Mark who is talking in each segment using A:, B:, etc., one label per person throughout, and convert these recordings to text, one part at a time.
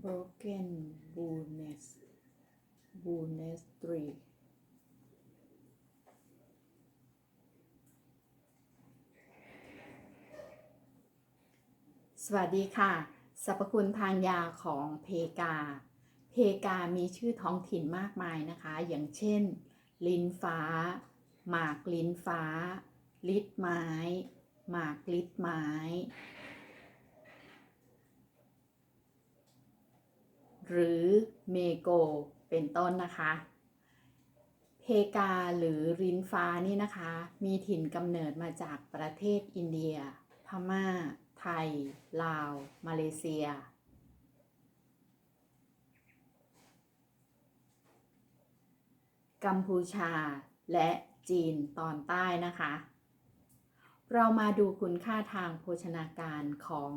A: broken bonus bonus tree สวัสดีค่ะ สรรพคุณทางยาของเพกา เพกามีชื่อท้องถิ่นมากมายนะคะ อย่างเช่น ลิ้นฟ้า หมากลิ้นฟ้า ลิดไม้ หมากลิดไม้ หรือเมโกเป็นต้นนะคะ เพกาหรือรินฟ้านี่นะคะ มีถิ่นกำเนิดมาจากประเทศอินเดีย พม่า ไทย ลาว มาเลเซียกัมพูชาและจีนตอนใต้นะคะ เรามาดูคุณค่าทางโภชนาการของ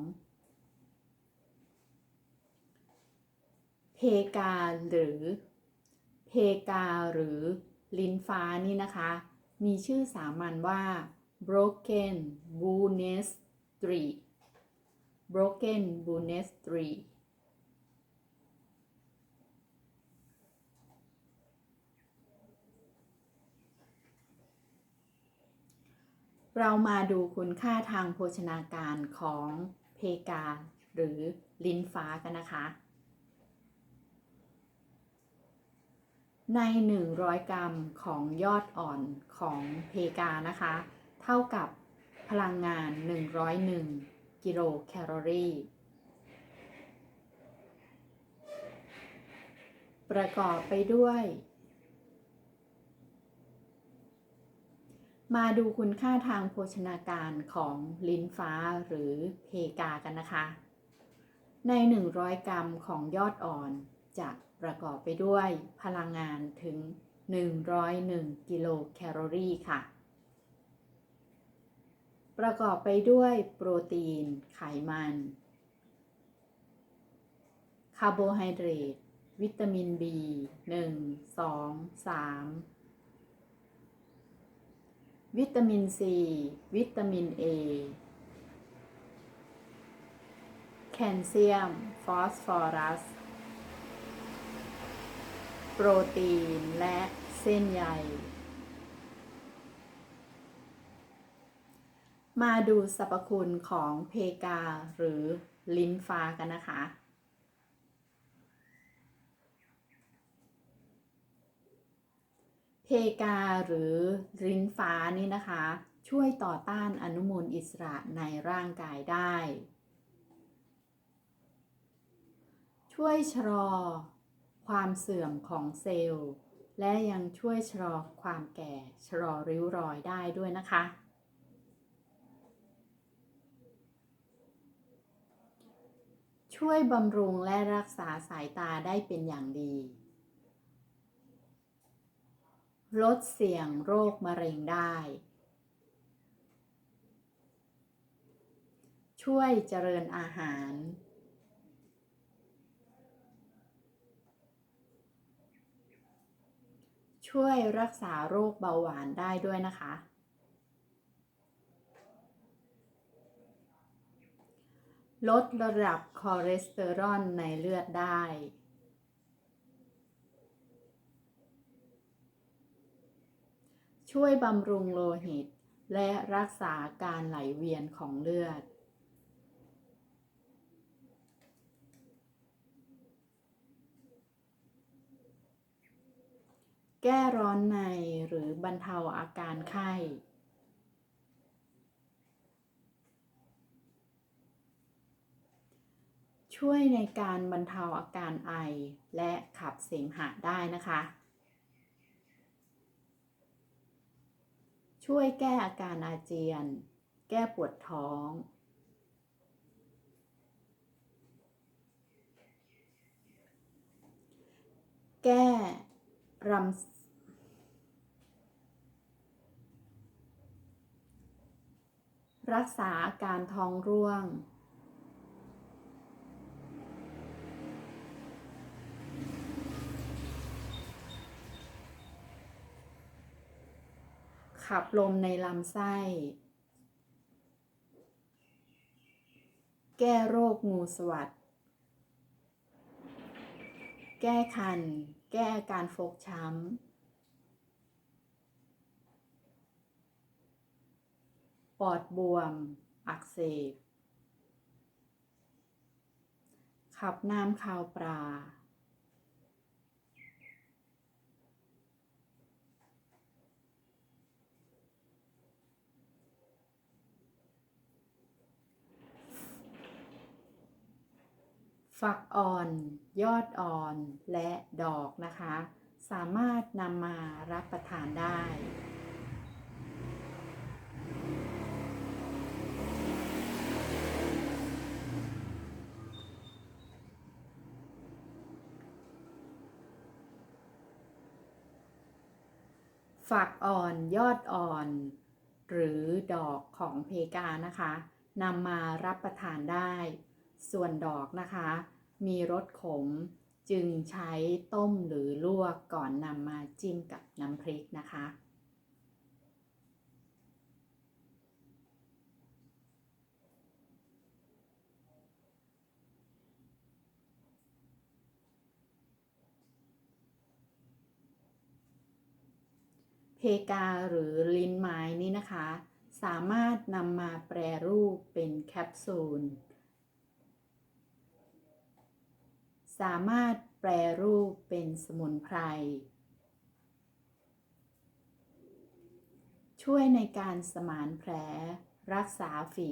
A: เพ กาหรือ เพกาหรือ ลิ้นฟ้านี่นะคะ มีชื่อสามัญว่า broken b u n e s t r e broken b u n e s t r e เรามาดูคุณค่าทางโภชนาการของเพกาหรือลิ้นฟ้ากันนะคะ ใน 100 กรัมของยอดอ่อนของเพกานะคะ เท่ากับพลังงาน 101 กิโลแคลอรี่ ประกอบไปด้วย มาดูคุณค่าทางโภชนาการของลิ้นฟ้าหรือเพกากันนะคะ ใน 100 กรัมของยอดอ่อน จะประกอบไปด้วยพลังงานถึง 101 กิโลแคลอรี่ค่ะ ประกอบไปด้วยโปรตีน ไขมัน คาร์โบไฮเดรต วิตามิน B 1 2 3 วิตามิน C วิตามิน A แคลเซียม ฟอสฟอรัส โปรตีนและเส้นใย มาดูสรรพคุณของเพกาหรือลิ้นฟ้ากันนะคะ เพกาหรือลิ้นฟ้านี่นะคะ ช่วยต่อต้านอนุมูลอิสระในร่างกายได้ ช่วยชะลอ ความเสื่อมของเซลล์ และยังช่วยชะลอความแก่ชะลอริ้วรอยได้ด้วยนะคะ ช่วยบำรุงและรักษาสายตาได้เป็นอย่างดี ลดเสี่ยงโรคมะเร็งได้ ช่วยเจริญอาหาร ช่วยรักษาโรคเบาหวานได้ด้วยนะคะ ลดระดับคอเลสเตอรอลในเลือดได้ ช่วยบำรุงโลหิต และรักษาการไหลเวียนของเลือด แก้ร้อนในหรือบรรเทาอาการไข้ ช่วยในการบรรเทาอาการไอและขับเสมหะได้นะคะ ช่วยแก้อาการอาเจียน แก้ปวดท้อง แก้รำ รักษาอาการท้องร่วง ขับลมในลำไส้ แก้โรคงูสวัสดแก้คัน แก้อาการฟกช้ำ ปอดบวม อักเสบ ขับน้ำคาวปลา ฝักอ่อน ยอดอ่อน และดอกนะคะ สามารถนำมารับประทานได้ ฝักอ่อนยอดอ่อน หรือดอกของเพกานะคะนำมารับประทานได้ ส่วนดอกนะคะ มีรสขมจึงใช้ต้มหรือลวกก่อนนำมาจิ้มกับน้ำพริกนะคะ เพกาหรือลิ้นไม้นี่นะคะ สามารถนำมาแปรรูปเป็นแคปซูล สามารถแปรรูปเป็นสมุนไพร ช่วยในการสมานแผลรักษาฝี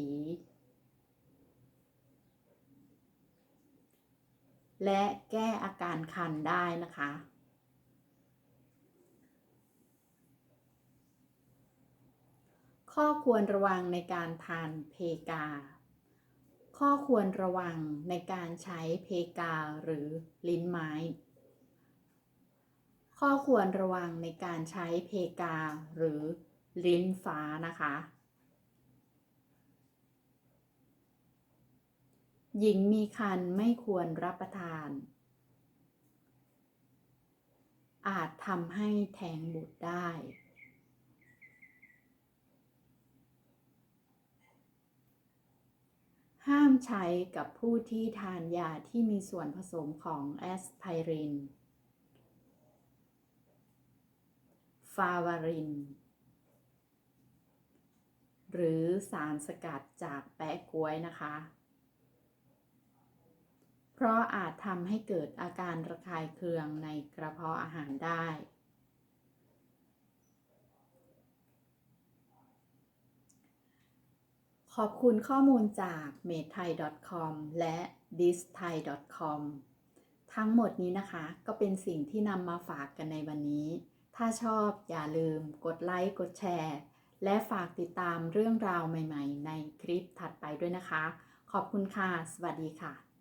A: และแก้อาการคันได้นะคะ ข้อควรระวังในการทานเพกา ข้อควรระวังในการใช้เพกาหรือลิ้นไม้ ข้อควรระวังในการใช้เพกาหรือลิ้นฟ้านะคะ หญิงมีคันไม่ควรรับประทาน อาจทำให้แท้งบุตรได้ ห้ามใช้กับผู้ที่ทานยาที่มีส่วนผสมของแอสไพริน ฟาวาริน หรือสารสกัดจากแปะกล้วยนะคะ เพราะอาจทำให้เกิดอาการระคายเคืองในกระเพาะอาหารได้ ขอบคุณข้อมูลจาก m a d e t h a i c o m และ d i s t h a i c o m ทั้งหมดนี้นะคะก็เป็นสิ่งที่นำมาฝากกันในวันนี้ ถ้าชอบอย่าลืมกดไลค์กดแชร์ และฝากติดตามเรื่องราวใหม่ ๆ ในคลิปถัดไปด้วยนะคะ ขอบคุณค่ะ สวัสดีค่ะ